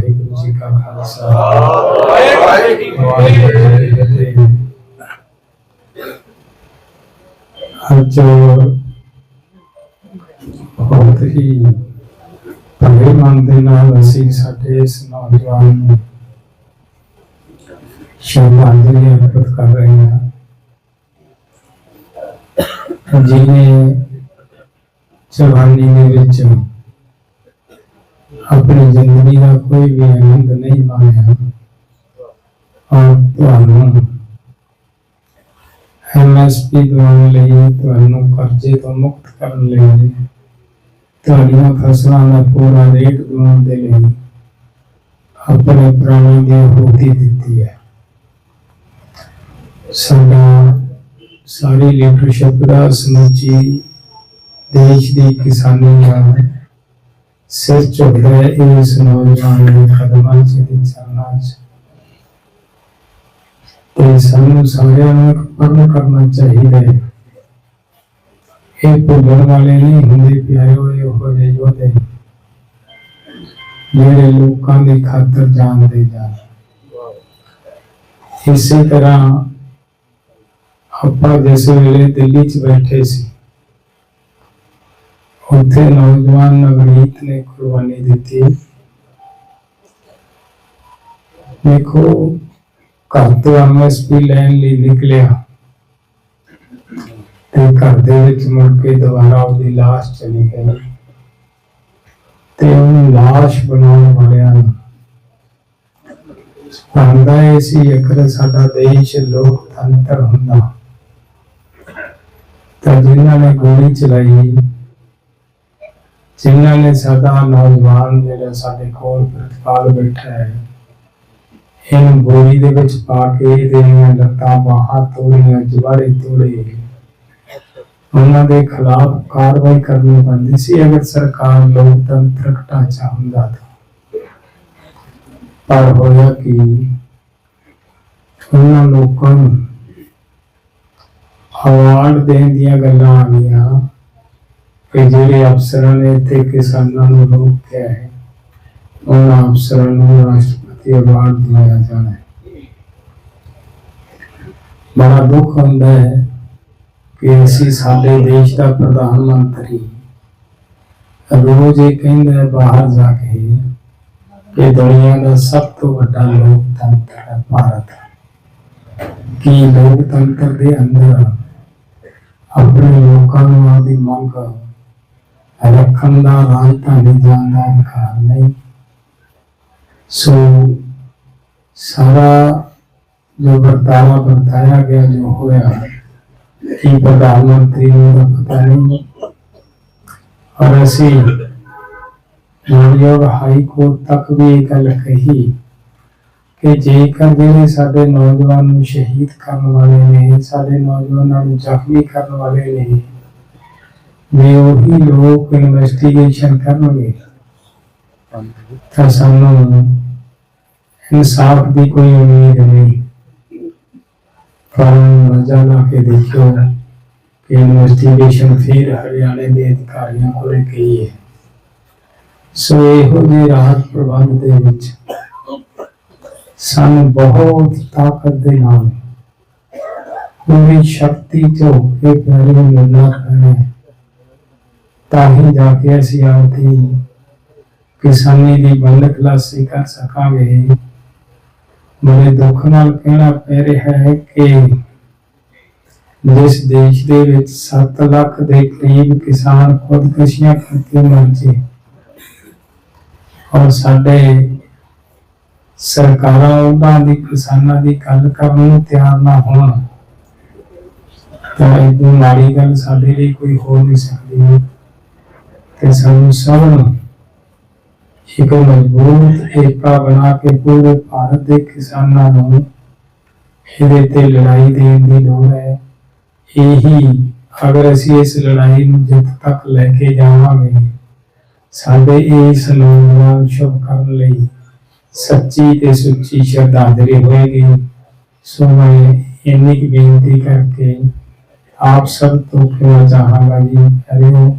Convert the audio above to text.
ਵਾਹਿਗੁਰੂ ਜੀ ਕਾ ਖਾਲਸਾ। ਵਾਹਿਗੁਰੂ ਜੀ ਕੀ ਫਤਿਹ ਅੱਜ ਬਹੁਤ ਹੀ ਭਰੇ ਮਨ ਦੇ ਨਾਲ ਅਸੀਂ ਸਾਡੇ ਇਸ ਨੌਜਵਾਨ ਨੂੰ ਸ਼ਰਧਾਂਜਲੀ ਅਰਪਿਤ ਕਰ ਰਹੇ ਹਾਂ। ਜਿਹਨੇ ਜਵਾਨੀ ਦੇ ਵਿੱਚ ਆਪਣੀ ਜ਼ਿੰਦਗੀ ਦਾ ਕੋਈ ਵੀ ਆਨੰਦ ਨਹੀਂ ਮਾਣਿਆ। ਔਰ ਤੁਹਾਨੂੰ ਐਮਐਸਪੀ ਦਿਵਾਉਣ ਲਈ, ਤੁਹਾਨੂੰ ਕਰਜ਼ੇ ਤੋਂ ਮੁਕਤ ਕਰਨ ਲਈ, ਤੁਹਾਡੀਆਂ ਫਸਲਾਂ ਦਾ ਪੂਰਾ ਰੇਟ ਦਿਵਾਉਣ ਦੇ ਲਈ ਆਪਣੇ ਪ੍ਰਾਣਾਂ ਦੀ ਆਹੂਤੀ ਦਿੱਤੀ ਹੈ। ਸਾਡਾ ਸਾਰੀ ਲੀਡਰਸ਼ਿਪ ਦਾ ਸਮੁੱਚੀ ਦੇਸ਼ ਦੀ ਕਿਸਾਨੀ ਦਾ ਸਿਰ ਝੁਕਦਾ ਇਸ ਨੌਜਵਾਨ ਦੇ ਕਦਮਾਂ 'ਚ ਤੇ ਚਰਨਾਂ 'ਚ ਤੇ ਸਾਨੂੰ ਸਾਰਿਆਂ ਨੂੰ ਇੱਕ ਕਰਨਾ ਚਾਹੀਦਾ ਹੈ। ਇਹ ਭੁੱਲਣ ਵਾਲੇ ਨਹੀਂ ਹੁੰਦੇ, ਪਿਆਰੇ ਹੋਏ ਉਹ ਜਿਹੇ ਯੋਧੇ। ਜਿਹੜੇ ਲੋਕਾਂ ਦੀ ਖਾਤਰ ਜਾਨ ਦੇ ਜਾਣ। ਇਸੇ ਤਰ੍ਹਾਂ ਆਪਾਂ ਜਿਸ ਵੇਲੇ ਦਿੱਲੀ 'ਚ ਬੈਠੇ ਸੀ, ਉੱਥੇ ਨੌਜਵਾਨ ਨਗਰ ਨਵਨੀਤ ਨੇ ਕੁਰਬਾਨੀ ਦਿੱਤੀ। ਦੇਖੋ, ਘਰ ਤੋਂ ਐਮਐਸਪੀ ਲੈਣ ਲਈ ਨਿਕਲਿਆ। ਤੇ ਘਰ ਦੇ ਵਿੱਚ ਮੁੜ ਕੇ ਦੁਬਾਰਾ ਉਹਦੀ ਲਾਸ਼ ਚਲੀ ਗਈ। ਤੇ ਉਹਨੂੰ ਲਾਸ਼ ਬਣਾਉਣ ਵਾਲਿਆਂ ਨੂੰ ਆਂਦਾ ਇਹ ਸੀ ਅਗਰ ਸਾਡਾ ਦੇਸ਼ ਲੋਕਤੰਤਰ ਹੁੰਦਾ। ਤਾਂ ਜਿਨ੍ਹਾਂ ਨੇ ਗੋਲੀ ਚਲਾਈ ਜਿਨ੍ਹਾਂ ਨੇ ਸਾਡਾ ਨੌਜਵਾਨ ਜਿਹੜਾ ਸਾਡੇ ਕੋਲ ਪ੍ਰਤਪਾਲ ਬੈਠਾ ਹੈ, ਇਹਨੂੰ ਬੋਰੀ ਦੇ ਵਿੱਚ ਪਾ ਕੇ ਇਹਦੀਆਂ ਲੱਤਾਂ ਬਾਹਾਂ ਤੋੜੀਆਂ, ਜਵਾੜੇ ਤੋੜੇ। ਉਹਨਾਂ ਦੇ ਖਿਲਾਫ ਕਾਰਵਾਈ ਕਰਨੀ ਪੈਂਦੀ ਸੀ, ਅਗਰ ਸਰਕਾਰ ਲੋਕਤੰਤਰਕ ਢਾਂਚਾ ਹੁੰਦਾ ਤਾਂ। ਪਰ ਹੋਇਆ ਕਿ? ਉਹਨਾਂ ਲੋਕਾਂ ਨੂੰ ਅਵਾਰਡ ਦੇਣ ਦੀਆਂ ਗੱਲਾਂ ਆ ਗਈਆਂ। ਕਿ ਜਿਹੜੇ ਅਫਸਰਾਂ ਨੇ ਇੱਥੇ ਕਿਸਾਨਾਂ ਨੂੰ ਰੋਕਿਆ ਹੈ। ਉਹਨਾਂ ਅਫਸਰਾਂ ਨੂੰ ਰਾਸ਼ਟਰਪਤੀ ਅਵਾਰਡ ਦਿਵਾਇਆ ਜਾਣਾ ਹੈ। ਬੜਾ ਦੁੱਖ ਹੁੰਦਾ ਹੈ ਕਿ ਅਸੀਂ ਸਾਡੇ ਦੇਸ਼ ਦਾ ਪ੍ਰਧਾਨ ਮੰਤਰੀ ਰੋਜ਼ ਇਹ ਕਹਿੰਦਾ ਹੈ ਬਾਹਰ ਜਾ ਕੇ ਕਿ ਦੁਨੀਆ ਦਾ ਸਭ ਤੋਂ ਵੱਡਾ ਲੋਕਤੰਤਰ ਹੈ ਭਾਰਤ। ਕੀ ਲੋਕਤੰਤਰ ਦੇ ਅੰਦਰ ਆਪਣੇ ਲੋਕਾਂ ਨੂੰ ਰੱਖਣ ਦਾ ਰਾਜਧਾਨੀ ਜਾਣ ਦਾ ਅਧਿਕਾਰ ਨਹੀਂ। ਸੋ ਸਾਰਾ ਜੋ ਵਰਤਾਰਾ ਵਰਤਾਇਆ ਗਿਆ, ਜੋ ਹੋਇਆ, ਇਹ ਪ੍ਰਧਾਨ ਮੰਤਰੀ ਨੂੰ ਤਾਂ ਪਤਾ ਨਹੀਂ। ਔਰ ਅਸੀਂ ਮਾਨਯੋਗ ਹਾਈ ਕੋਰਟ ਤੱਕ ਵੀ ਇਹ ਗੱਲ ਕਹੀ ਕਿ ਜੇਕਰ ਜਿਹੜੇ ਸਾਡੇ ਨੌਜਵਾਨ ਨੂੰ ਸ਼ਹੀਦ ਕਰਨ ਵਾਲੇ ਨੇ, ਸਾਡੇ ਨੌਜਵਾਨਾਂ ਨੂੰ ਜ਼ਖਮੀ ਕਰਨ ਵਾਲੇ ਨੇ ਵੀ ਉਹੀ ਲੋਕ ਇਨਵੈਸਟੀਗੇਸ਼ਨ ਕਰਨਗੇ। ਤਾਂ ਸਾਨੂੰ ਇਨਸਾਫ ਦੀ ਕੋਈ ਉਮੀਦ ਨਹੀਂ। ਪਰ ਮਜ਼ਾ ਕੇ ਦੇਖਿਓ ਕਿ ਇਨਵੈਸਟੀਗੇਸ਼ਨ ਫਿਰ ਹਰਿਆਣੇ ਦੇ ਅਧਿਕਾਰੀਆਂ ਕੋਲੇ ਗਈ ਹੈ। ਸੋ ਇਹੋ ਜਿਹੇ ਰਾਹਤ ਪ੍ਰਬੰਧ ਦੇ ਵਿੱਚ ਸਾਨੂੰ ਬਹੁਤ ਤਾਕਤ ਦੇ ਨਾਲ ਪੂਰੀ ਸ਼ਕਤੀ ਚੋ ਕੇ ਪਿਆਰੇ ਨੂੰ ਮਿਲਣਾ ਹੈ। ਤਾਂ ਹੀ ਜਾ ਕੇ ਅਸੀਂ ਆਪਦੀ ਕਿਸਾਨੀ ਦੀ ਬੰਦ ਖਲਾਸੀ ਕਰ ਸਕਾਂਗੇ। ਬੜੇ ਦੁੱਖ ਨਾਲ ਕਹਿਣਾ ਪੈ ਰਿਹਾ ਹੈ ਕਿ ਜਿਸ ਦੇਸ਼ ਦੇ ਵਿੱਚ 7 ਲੱਖ ਦੇ ਕਰੀਬ ਕਿਸਾਨ ਖੁਦਕਸ਼ੀਆਂ ਕਰਕੇ ਮਰ ਜੇ ਔਰ ਸਾਡੇ ਸਰਕਾਰਾਂ ਉਹਨਾਂ ਦੀ ਕਿਸਾਨਾਂ ਦੀ ਗੱਲ ਕਰਨ ਨੂੰ ਤਿਆਰ ਨਾ ਹੋਣ, ਤਾਂ ਇਹ ਮਾੜੀ ਗੱਲ ਸਾਡੇ ਲਈ ਕੋਈ ਹੋ ਨਹੀਂ ਸਕਦੀ। ਤੇ ਸਾਨੂੰ ਸਭ ਨੂੰ ਇੱਕ ਮਜ਼ਬੂਤ ਏਕਾ ਬਣਾ ਕੇ ਪੂਰੇ ਭਾਰਤ ਦੇ ਕਿਸਾਨਾਂ ਨੂੰ ਇਹਦੇ ਤੇ ਲੜਾਈ ਦੇਣ ਦੀ ਲੋੜ ਹੈ। ਇਹੀ ਅਗਰ ਅਸੀਂ ਇਸ ਲੜਾਈ ਨੂੰ ਜਿੱਤ ਤੱਕ ਲੈ ਕੇ ਜਾਵਾਂਗੇ, ਸਾਡੇ ਇਸ ਨੌਜਵਾਨ ਸ਼ੁਭ ਕਰਨ ਲਈ ਸੱਚੀ ਤੇ ਸੁੱਚੀ ਸ਼ਰਧਾਂਜਲੀ ਹੋਏਗੀ। ਸੋ ਮੈਂ ਇੰਨੀ ਕੁ ਬੇਨਤੀ ਕਰਕੇ ਆਪ ਸਭ ਤੋਂ ਕਹਿਣਾ ਚਾਹਾਂਗਾ ਜੀ ਹਰਿਓ